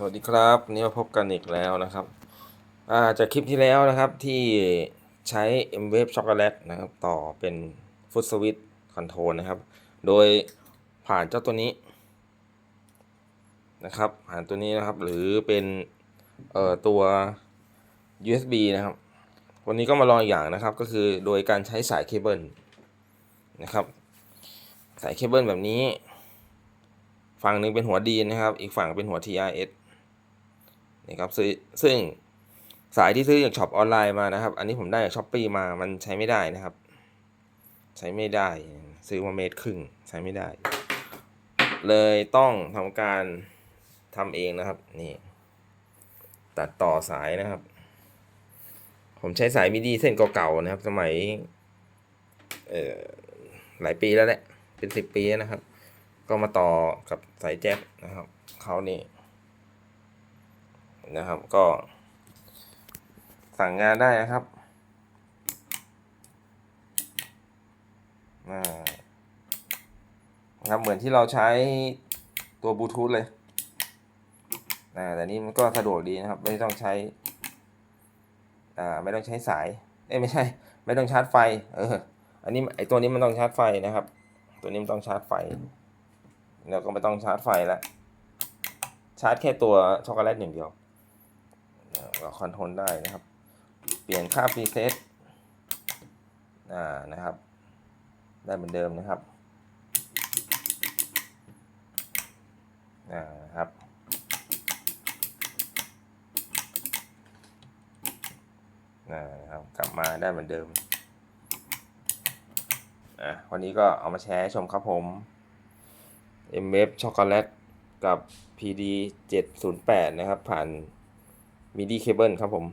สวัสดีครับนี่มาพบกันอีกแล้วนะครับาจากคลิปที่แล้วนะครับที่ใช้ M Wave Chocolate นะครับต่อเป็น Foot Switch Control นะครับ โดยผ่านเจ้าตัวนี้นะครับผ่านตัวนี้นะครับหรือเป็นเอ่อตัว USB นะครับ วันนี้ก็มาลองอีกอย่างนะครับก็คือโดยการใช้สายเคเบิลนะครับ สายเคเบิลแบบนี้ ฝั่งหนึ่งเป็นหัวดีนะครับ อีกฝั่งเป็นหัว TRS นะครับซึ่งซึ่งสายที่ซื้อจากช็อปออนไลน์มานะครับ อันนี้ผมได้จากช้อปปีมามันใช้ไม่ได้นะครับ ใช้ไม่ได้ ซื้อมาเมตรครึ่งใช้ไม่ได้ เลยต้องทำการทำเองนะครับนี่ตัดต่อสายนะครับ ผมใช้สายมิดีเส้นเก่าๆนะครับ สมัยเอ่อหลายปีแล้วแหละเป็นสิบปีแล้วนะครับ ก็มาต่อกับสายแจ็คนะครับเขานี่ นะครับก็ สั่งงานได้นะครับนะครับเหมือนที่เราใช้ตัวบลูทูธเลยอ่าแต่นี้มันก็สะดวกดีนะครับ ไม่ต้องใช้อ่าไม่ต้องใช้สายเอ้ไม่ใช่ ไม่ต้องชาร์จไฟเอออันนี้ไอตัวนี้มันต้องชาร์จไฟนะครับ ตัวนี้มันต้องชาร์จไฟเราก็ไม่ต้องชาร์จไฟแล้วชาร์จแค่ตัวช็อกโกแลตอย่างเดียว เราคอนโทรลได้นะครับ เปลี่ยนค่าพรีเซตอ่านะครับ ได้เหมือนเดิมนะครับอ่าครับอ่าครับกลับมาได้เหมือนเดิมอะวันนี้ก็เอามาแชร์ให้ชมครับผม m f ช็อกโกแลตกับ PD 708 นะครับ ผ่าน MIDI cable ครับผม